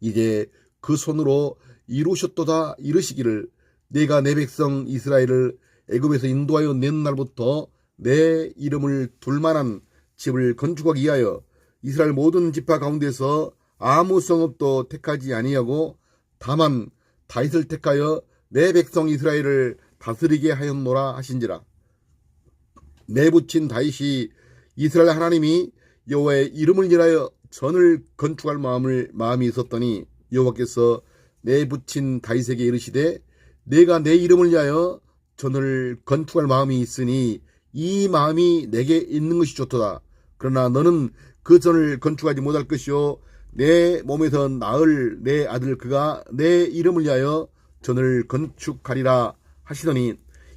이제 그 손으로 이루셨도다 이르시기를 내가 내 백성 이스라엘을 애굽에서 인도하여 낸 날부터 내 이름을 둘 만한 집을 건축하기 위하여 이스라엘 모든 지파 가운데서 아무 성읍도 택하지 아니하고 다만 다윗을 택하여 내 백성 이스라엘을 다스리게 하였노라 하신지라. 내 붙인 다윗이 이스라엘 하나님이 여호와의 이름을 인하여 전을 건축할 마음을 마음이 있었더니 여호와께서 내 붙인 다윗에게 이르시되 내가 내 이름을 위하여 전을 건축할 마음이 있으니 이 마음이 내게 있는 것이 좋도다. 그러나 너는 그 전을 건축하지 못할 것이요 내 몸에서 나을 내 아들 그가 내 이름을 위하여 전을 건축하리라 하시더니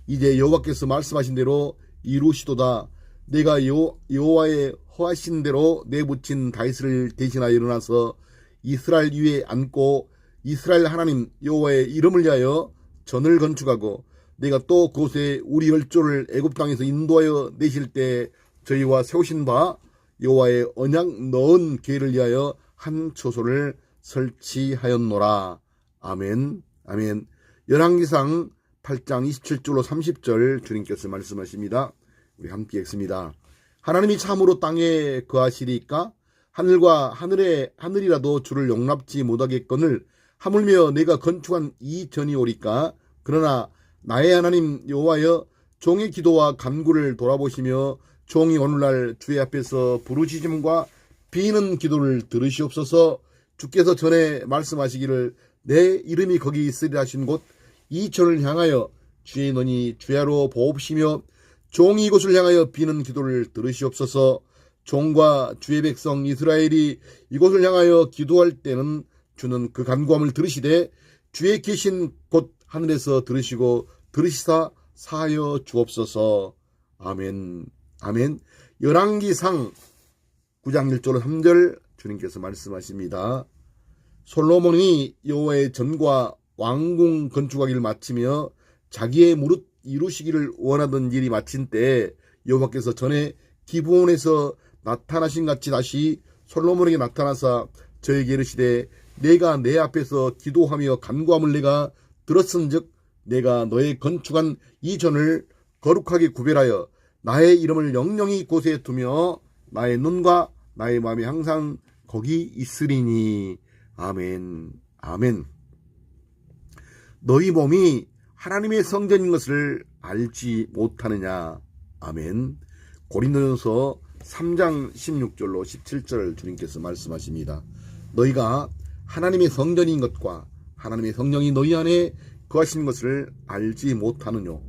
이제 여호와께서 말씀하신 대로 이루시도다. 내가 여, 여호와의 허하신 대로 내붙인 다윗을 대신하여 일어나서 이스라엘 위에 앉고 이스라엘 하나님 여호와의 이름을 위하여 전을 건축하고 내가 또 그곳에 우리 열조를 애굽 땅에서 인도하여 내실 때 저희와 세우신 바 여호와의 언약 넣은 계를 위하여 한 초소를 설치하였노라. 아멘. 아멘. 열왕기상 8장 27절로 30절 주님께서 말씀하십니다. 우리 함께 읽습니다. 하나님이 참으로 땅에 거하시리까? 하늘과 하늘의 하늘이라도 주를 용납지 못하겠거늘 하물며 내가 건축한 이 전이 오리까? 그러나 나의 하나님 여호와여 종의 기도와 간구를 돌아보시며 종이 오늘날 주의 앞에서 부르짖음과 비는 기도를 들으시옵소서. 주께서 전에 말씀하시기를 내 이름이 거기 있으리라 하신 곳 이 전을 향하여 주의 너니 주야로 보옵시며 종이 이곳을 향하여 비는 기도를 들으시옵소서. 종과 주의 백성 이스라엘이 이곳을 향하여 기도할 때는 주는 그 간구함을 들으시되 주의 계신 곳 하늘에서 들으시고 들으시사 사하여 주옵소서. 아멘. 아멘. 열왕기상 9장 1절 3절 주님께서 말씀하십니다. 솔로몬이 여호와의 전과 왕궁 건축하기를 마치며 자기의 무릇 이루시기를 원하던 일이 마친 때 여호와께서 전에 기브온에서 나타나신 같이 다시 솔로몬에게 나타나사 저에게 이르시되 내가 내 앞에서 기도하며 간구함을 내가 들었은즉 내가 너의 건축한 이 전을 거룩하게 구별하여 나의 이름을 영영히 곳에 두며 나의 눈과 나의 마음이 항상 거기 있으리니. 아멘. 아멘. 너희 몸이 하나님의 성전인 것을 알지 못하느냐 아멘 고린도전서 3장 16절로 17절 주님께서 말씀하십니다 너희가 하나님의 성전인 것과 하나님의 성령이 너희 안에 거하시는 것을 알지 못하느뇨.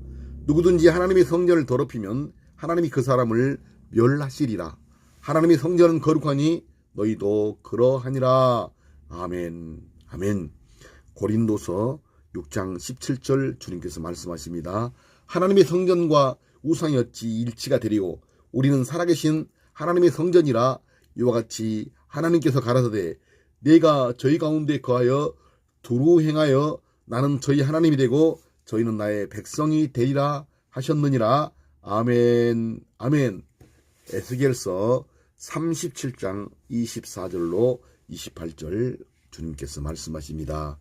누구든지 하나님의 성전을 더럽히면 하나님이 그 사람을 멸하시리라. 하나님의 성전은 거룩하니 너희도 그러하니라. 아멘. 아멘. 고린도서 6장 17절 주님께서 말씀하십니다. 하나님의 성전과 우상이 어찌 일치가 되리오. 우리는 살아계신 하나님의 성전이라 이와 같이 하나님께서 가라사대 내가 저희 가운데 거하여 두루 행하여 나는 저희 하나님이 되고 저희는 나의 백성이 되리라 하셨느니라. 아멘. 아멘. 에스겔서 37장 24절로 28절 주님께서 말씀하십니다.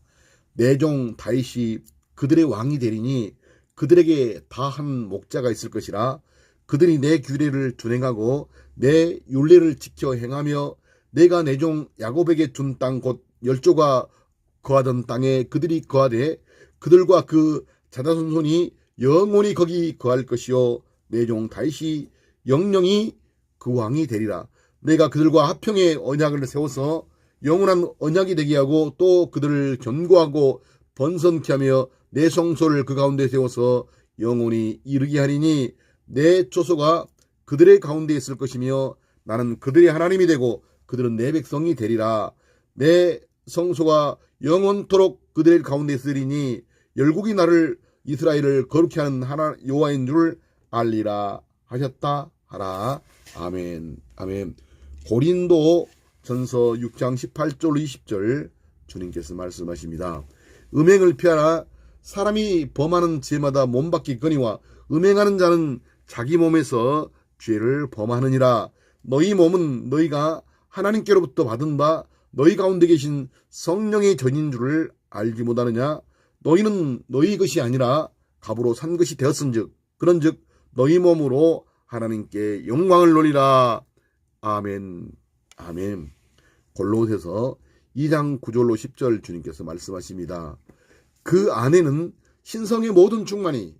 내종 다윗이 그들의 왕이 되리니 그들에게 다 한 목자가 있을 것이라. 그들이 내 규례를 준행하고 내 율례를 지켜 행하며 내가 내 종 야곱에게 준 땅 곧 열조가 거하던 땅에 그들이 거하되 그들과 그 자다손손이 영원히 거기 거할 것이요. 내 종 다윗이 영영이 그 왕이 되리라. 내가 그들과 합평의 언약을 세워서 영원한 언약이 되게 하고 또 그들을 견고하고 번성케 하며 내 성소를 그 가운데 세워서 영원히 이르게 하리니 내 초소가 그들의 가운데 있을 것이며 나는 그들의 하나님이 되고 그들은 내 백성이 되리라. 내 성소가 영원토록 그들의 가운데 있으리니 열국이 나를 이스라엘을 거룩히 하는 하나 여호와인 줄 알리라 하셨다 하라. 아멘. 아멘. 고린도 전서 6장 18절 20절 주님께서 말씀하십니다. 음행을 피하라. 사람이 범하는 죄마다 몸밖이거니와 음행하는 자는 자기 몸에서 죄를 범하느니라. 너희 몸은 너희가 하나님께로부터 받은 바 너희 가운데 계신 성령의 전인 줄을 알지 못하느냐? 너희는 너희 것이 아니라 값으로 산 것이 되었은즉 그런즉 너희 몸으로 하나님께 영광을 돌리라. 아멘 아멘 골로새서 2장 9절로 10절 주님께서 말씀하십니다. 그 안에는 신성의 모든 충만이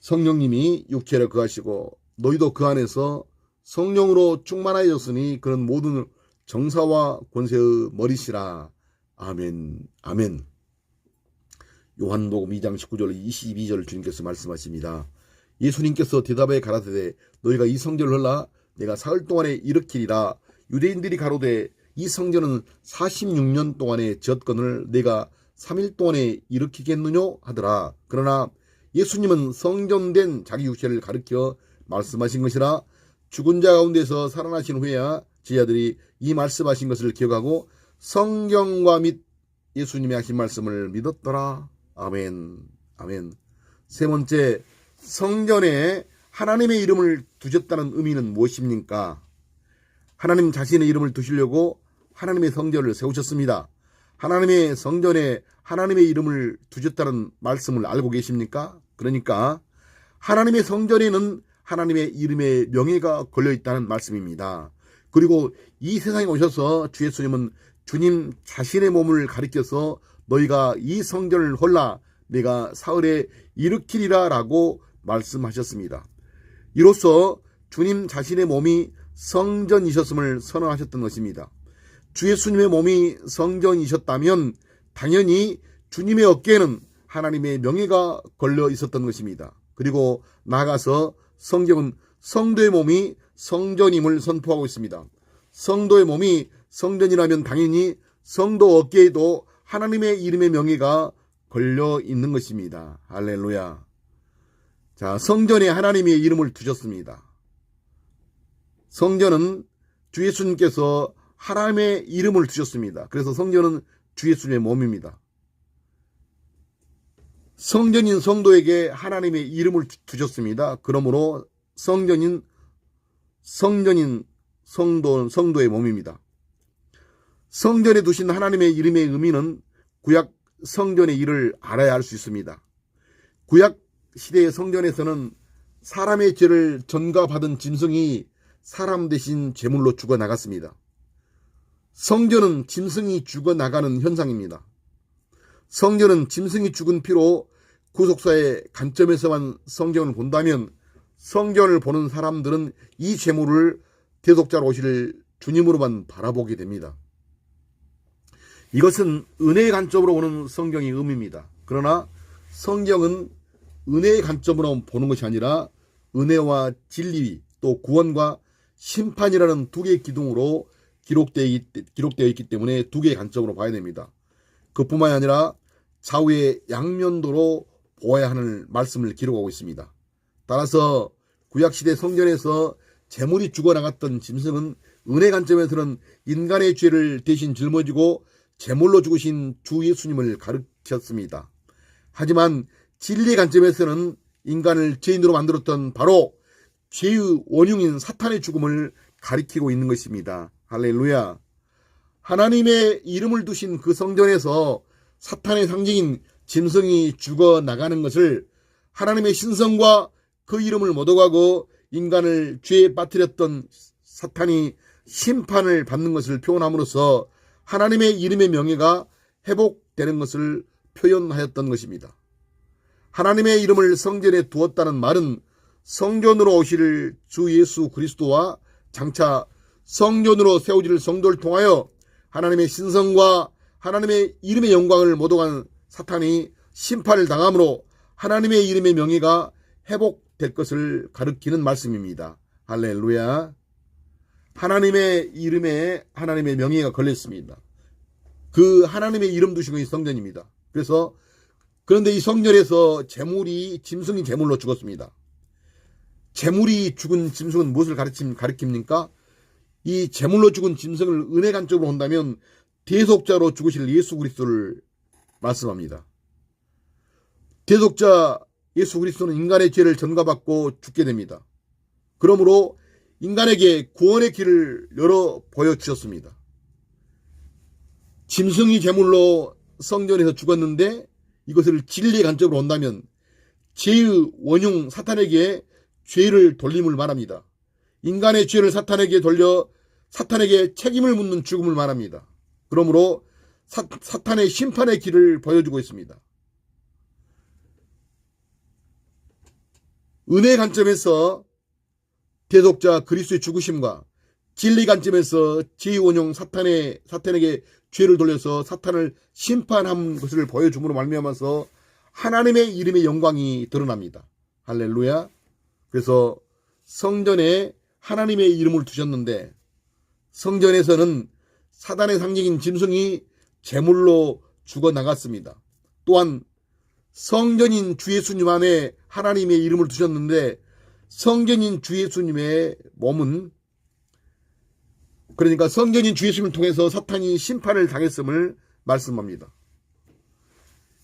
성령님이 육체를 거하시고 너희도 그 안에서 성령으로 충만하였으니 그런 모든 정사와 권세의 머리시라. 아멘. 아멘. 요한복음 2장 19절 22절 주님께서 말씀하십니다. 예수님께서 대답에 가라사대 너희가 이 성전을 헐라 내가 사흘 동안에 일으키리라 유대인들이 가로되 이 성전은 46년 동안의 젖건을 내가 3일 동안에 일으키겠느냐 하더라. 그러나 예수님은 성전된 자기 육체를 가리켜 말씀하신 것이라 죽은 자 가운데서 살아나신 후에야 제자들이 이 말씀하신 것을 기억하고 성경과 및 예수님이 하신 말씀을 믿었더라. 아멘. 아멘. 세 번째, 성전에 하나님의 이름을 두셨다는 의미는 무엇입니까? 하나님 자신의 이름을 두시려고 하나님의 성전을 세우셨습니다. 하나님의 성전에 하나님의 이름을 두셨다는 말씀을 알고 계십니까? 그러니까 하나님의 성전에는 하나님의 이름의 명예가 걸려 있다는 말씀입니다. 그리고 이 세상에 오셔서 주 예수님은 주님 자신의 몸을 가리켜서 너희가 이 성전을 헐라 내가 사흘에 일으키리라 라고 말씀하셨습니다. 이로써 주님 자신의 몸이 성전이셨음을 선언하셨던 것입니다. 주 예수님의 몸이 성전이셨다면 당연히 주님의 어깨에는 하나님의 명예가 걸려 있었던 것입니다. 그리고 나아가서 성경은 성도의 몸이 성전임을 선포하고 있습니다. 성도의 몸이 성전이라면 당연히 성도 어깨에도 하나님의 이름의 명예가 걸려 있는 것입니다. 할렐루야. 자, 성전에 하나님의 이름을 두셨습니다. 성전은 주 예수님께서 하나님의 이름을 두셨습니다. 그래서 성전은 주 예수님의 몸입니다. 성전인 성도에게 하나님의 이름을 두셨습니다. 그러므로 성전인 성전인 성도 성도의 몸입니다. 성전에 두신 하나님의 이름의 의미는 구약 성전의 일을 알아야 할 수 있습니다. 구약 시대의 성전에서는 사람의 죄를 전가받은 짐승이 사람 대신 제물로 죽어 나갔습니다. 성전은 짐승이 죽어 나가는 현상입니다. 성전은 짐승이 죽은 피로 구속사의 관점에서만 성경을 본다면 성전을 보는 사람들은 이 제물을 대속자로 오실 주님으로만 바라보게 됩니다. 이것은 은혜의 관점으로 오는 성경의 의미입니다. 그러나 성경은 은혜의 관점으로 보는 것이 아니라 은혜와 진리 또 구원과 심판이라는 두 개의 기둥으로 기록되어, 있기 때문에 두 개의 관점으로 봐야 됩니다. 그뿐만이 아니라 좌우의 양면도로 보아야 하는 말씀을 기록하고 있습니다. 따라서 구약시대 성전에서 재물이 죽어나갔던 짐승은 은혜 관점에서는 인간의 죄를 대신 짊어지고 제물로 죽으신 주 예수님을 가르쳤습니다. 하지만 진리의 관점에서는 인간을 죄인으로 만들었던 바로 죄의 원흉인 사탄의 죽음을 가리키고 있는 것입니다. 할렐루야. 하나님의 이름을 두신 그 성전에서 사탄의 상징인 짐승이 죽어 나가는 것을 하나님의 신성과 그 이름을 못 어가고 인간을 죄에 빠뜨렸던 사탄이 심판을 받는 것을 표현함으로써 하나님의 이름의 명예가 회복되는 것을 표현하였던 것입니다. 하나님의 이름을 성전에 두었다는 말은 성전으로 오실 주 예수 그리스도와 장차 성전으로 세워질 성도를 통하여 하나님의 신성과 하나님의 이름의 영광을 모독한 사탄이 심판을 당함으로 하나님의 이름의 명예가 회복될 것을 가르키는 말씀입니다. 할렐루야. 하나님의 이름에 하나님의 명예가 걸렸습니다. 그 하나님의 이름 두신 이 성전입니다. 그래서 그런데 이 성전에서 재물이 짐승이 재물로 죽었습니다. 재물이 죽은 짐승은 무엇을 가르침, 가르킵니까? 이 재물로 죽은 짐승을 은혜 관점으로 본다면 대속자로 죽으실 예수 그리스도를 말씀합니다. 대속자 예수 그리스도는 인간의 죄를 전가받고 죽게 됩니다. 그러므로 인간에게 구원의 길을 열어 보여주셨습니다. 짐승이 제물로 성전에서 죽었는데 이것을 진리의 관점으로 온다면 죄의 원흉 사탄에게 죄를 돌림을 말합니다. 인간의 죄를 사탄에게 돌려 사탄에게 책임을 묻는 죽음을 말합니다. 그러므로 사, 사탄의 심판의 길을 보여주고 있습니다. 은혜 관점에서 대독자 그리스도의 죽으심과 진리 관점에서 제2원용 사탄의 사탄에게 죄를 돌려서 사탄을 심판한 것을 보여줌으로 말미암아서 하나님의 이름의 영광이 드러납니다. 할렐루야. 그래서 성전에 하나님의 이름을 두셨는데 성전에서는 사단의 상징인 짐승이 제물로 죽어 나갔습니다. 또한 성전인 주 예수님 안에 하나님의 이름을 두셨는데 성전인 주 예수님의 몸은 그러니까 성전인 주 예수님을 통해서 사탄이 심판을 당했음을 말씀합니다.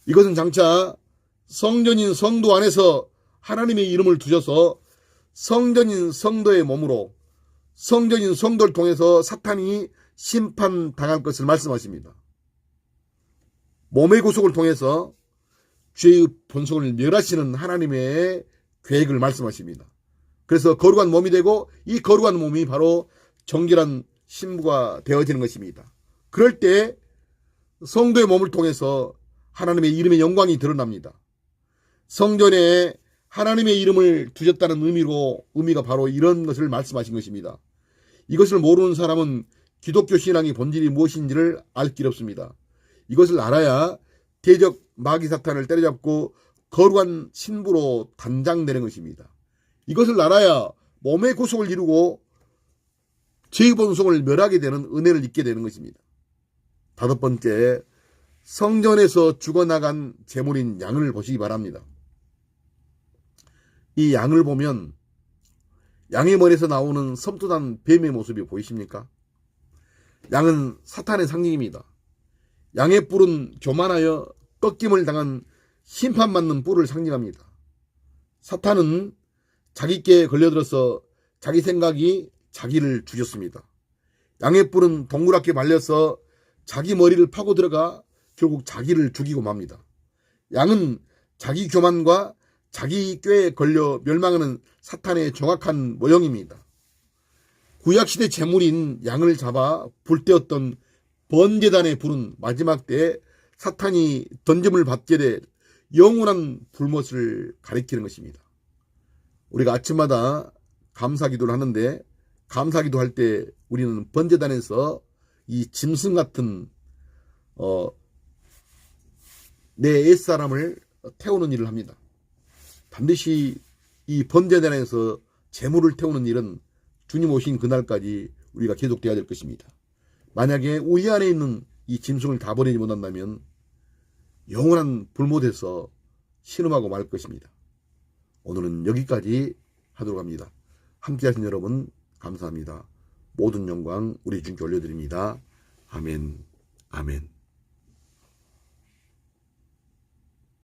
이것은 장차 성전인 성도 안에서 하나님의 이름을 두셔서 성전인 성도의 몸으로 성전인 성도를 통해서 사탄이 심판당할 것을 말씀하십니다. 몸의 구속을 통해서 죄의 본성을 멸하시는 하나님의 계획을 말씀하십니다. 그래서 거룩한 몸이 되고 이 거룩한 몸이 바로 정결한 신부가 되어지는 것입니다. 그럴 때 성도의 몸을 통해서 하나님의 이름의 영광이 드러납니다. 성전에 하나님의 이름을 두셨다는 의미로 의미가 바로 이런 것을 말씀하신 것입니다. 이것을 모르는 사람은 기독교 신앙의 본질이 무엇인지를 알 길 없습니다. 이것을 알아야 대적 마귀 사탄을 때려잡고 거룩한 신부로 단장되는 것입니다. 이것을 알아야 몸의 구속을 이루고 죄의 본성을 멸하게 되는 은혜를 입게 되는 것입니다. 다섯 번째, 성전에서 죽어나간 제물인 양을 보시기 바랍니다. 이 양을 보면 양의 머리에서 나오는 섬뜩한 뱀의 모습이 보이십니까? 양은 사탄의 상징입니다. 양의 뿔은 교만하여 꺾임을 당한 심판받는 뿔을 상징합니다. 사탄은 자기께 걸려들어서 자기 생각이 자기를 죽였습니다. 양의 뿔은 동그랗게 말려서 자기 머리를 파고 들어가 결국 자기를 죽이고 맙니다. 양은 자기 교만과 자기 꾀에 걸려 멸망하는 사탄의 정확한 모형입니다. 구약시대 제물인 양을 잡아 불때었던 번제단의 불은 마지막 때에 사탄이 던짐을 받게 될 영원한 불못을 가리키는 것입니다. 우리가 아침마다 감사 기도를 하는데 감사 기도 할 때 우리는 번제단에서 이 짐승 같은 어, 내 옛사람을 태우는 일을 합니다. 반드시 이 번제단에서 재물을 태우는 일은 주님 오신 그날까지 우리가 계속돼야 될 것입니다. 만약에 우리 안에 있는 이 짐승을 다 버리지 못한다면 영원한 불못에서 신음하고 말 것입니다. 오늘은 여기까지 하도록 합니다. 함께 하신 여러분 감사합니다. 모든 영광 우리 주님께 올려드립니다. 아멘, 아멘.